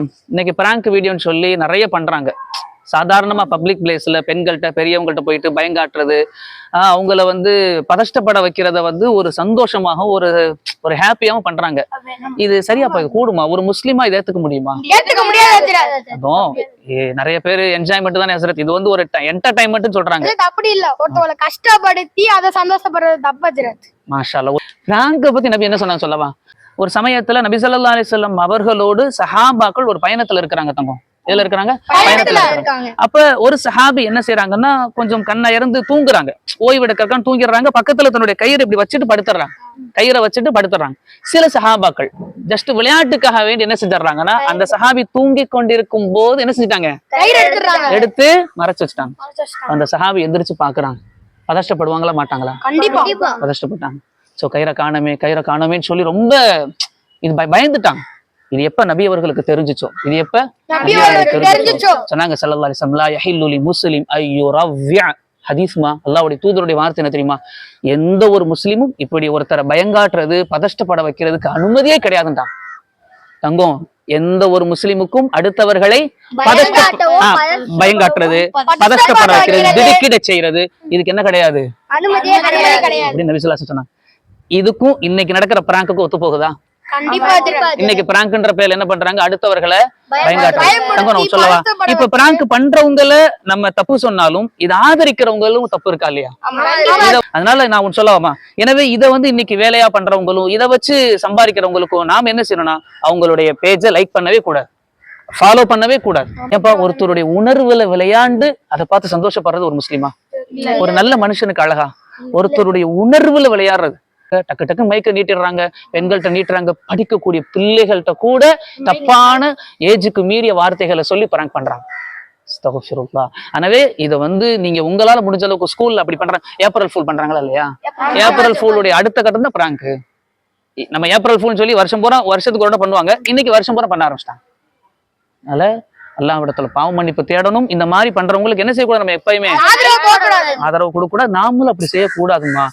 இன்னைக்கு பிராங்க் வீடியோன்னு சொல்லி நிறைய பண்றாங்க. சாதாரணமா பப்ளிக் பிளேஸ்ல பெண்கள்கிட்ட பெரியவங்கள்ட்ட போயிட்டு பயங்காட்டுறது அவங்கள வந்து பதஷ்டப்பட வைக்கிறத வந்து ஒரு சந்தோஷமாகவும் ஒரு ஒரு ஹாப்பியாவும் பண்றாங்க. இது சரியா போய் கூடுமா? ஒரு முஸ்லீமா இதை ஏத்துக்க முடியுமா? நிறைய பேர் என்ஜாய்மெண்ட் தானே ஹசரத். இது வந்து ஒரு என்டர்டைன்மெண்ட் சொல்றாங்க. அப்படி இல்ல. ஒருத்தவங்களை கஷ்டப்படுத்தி அதை சந்தோஷப்படுறது தப்பு. மாஷா பிராங்க பத்தி நபி என்ன சொன்னாங்க சொல்லவா? ஒரு சமயத்துல நபி ஸல்லல்லாஹு அலைஹி வஸல்லம் அவர்களோடு சஹாபாக்கள் ஒரு பயணத்துல இருக்கிறாங்க தங்கம். எதுல இருக்கிறாங்க? பயணத்துல இருக்காங்க. அப்ப ஒரு சஹாபி என்ன செய்யறாங்கன்னா கொஞ்சம் கண்ணை இறந்து தூங்குறாங்க ஓய்வெடுக்கிறக்கான் தூங்கிடுறாங்க. பக்கத்துல தன்னுடைய கயிறு இப்படி வச்சுட்டு படுத்துறாங்க. கயிறை வச்சுட்டு படுத்துறாங்க. சில சஹாபாக்கள் ஜஸ்ட் விளையாட்டுக்காக வேண்டி என்ன செஞ்சிடறாங்கன்னா அந்த சஹாபி தூங்கி கொண்டிருக்கும் போது என்ன செஞ்சிட்டாங்க? எடுத்து மறைச்சு வச்சுட்டாங்க. அந்த சஹாபி எந்திரிச்சு பாக்குறாங்க பதஷ்டப்படுவாங்களா மாட்டாங்களா? கண்டிப்பா. பதஷ்டப்பட்டாங்க. சோ கயிறை காணமே கயிறை காணமேன்னு சொல்லி ரொம்ப இது பய- பயந்துட்டாங்க. இது எப்ப நபி அவர்களுக்கு தெரிஞ்சுச்சோ? இது எப்ப? சொன்னாங்க ஸல்லல்லாஹு அலைஹி வஸல்லம் லா யஹில்லு லி முஸ்லிம் ஐயோ ரவ்யா ஹதீஸ்மா அல்லாஹ்வுடைய தூதருடைய வார்த்தை என்ன தெரியுமா? எந்த ஒரு முஸ்லிமும் இப்படி ஒருத்தரை பயங்காட்டுறது பதஷ்டப்பட வைக்கிறதுக்கு அனுமதியே கிடையாதுன்றான் தங்கம் எந்த ஒரு முஸ்லிமுக்கும் அடுத்தவர்களை பயங்காட்டுறது பதஷ்டப்பட வைக்கிறது திடுக்கிட செய்யறது இதுக்கு என்ன கிடையாது. அப்படின்னு நபி ஸல்லல்லாஹு அலைஹி வஸல்லம் சொன்னாங்க. இதுக்கும் இன்னைக்கு நடக்கிற பிராங்குக்கும் ஒத்து போகுதா. இன்னைக்கு பிராங்க்ன்ற பேர்ல என்ன பண்றாங்க? அடுத்தவர்களை பயங்காட்டுறாங்க. சொல்லவா? இப்ப பிராங்க் பண்றவங்கள நம்ம தப்பு சொன்னாலும் இதை ஆதரிக்கிறவங்களும் தப்பு இருக்கா இல்லையா? அதனால நான் ஒன்னு சொல்லவாமா எனவே இதை வந்து இன்னைக்கு வேலையா பண்றவங்களும் இதை வச்சு சம்பாதிக்கிறவங்களுக்கும் நாம என்ன செய்யணும்னா அவங்களுடைய பேஜை லைக் பண்ணவே கூடாது. ஃபாலோ பண்ணவே கூடாது. ஏப்பா ஒருத்தருடைய உணர்வுல விளையாண்டு அதை பார்த்து சந்தோஷப்படுறது ஒரு முஸ்லீமா? ஒரு நல்ல மனுஷனுக்கு அழகா? ஒருத்தருடைய உணர்வுல விளையாடுறது. டக்கு டக்கு மைக்க நீட்டிடுறாங்க பெண்கள்கிட்ட நீட்டுறாங்க படிக்கக்கூடிய பிள்ளைகள்கிட்ட கூட தப்பான ஏஜுக்கு மீறிய வார்த்தைகளை சொல்லி பராங்க் பண்றாங்க. எனவே இதை வந்து நீங்க உங்களால முடிஞ்ச அளவுக்கு ஸ்கூல்ல அப்படி பண்றாங்க ஏப்ரல் ஃபூல் பண்றாங்களா இல்லையா? ஏப்ரல் ஃபூலுடைய அடுத்த கட்டம் தான் பிராங்க் நம்ம ஏப்ரல் ஃபூல்னு சொல்லி வருஷம் பூரா வருஷத்துக்கு ஒரு பண்ணுவாங்க. இன்னைக்கு வருஷம் பூரா பண்ண ஆரம்பிச்சிட்டாங்க. அதனால அல்லாஹ்விடத்துல பாவ மன்னிப்பு தேடணும். இந்த மாதிரி பண்றவங்களுக்கு என்ன செய்யக்கூடாது நம்ம எப்பயுமே? ஆதரவு கொடுக்க கூடாது நாமளும் அப்படி செய்யக்கூடாதுமா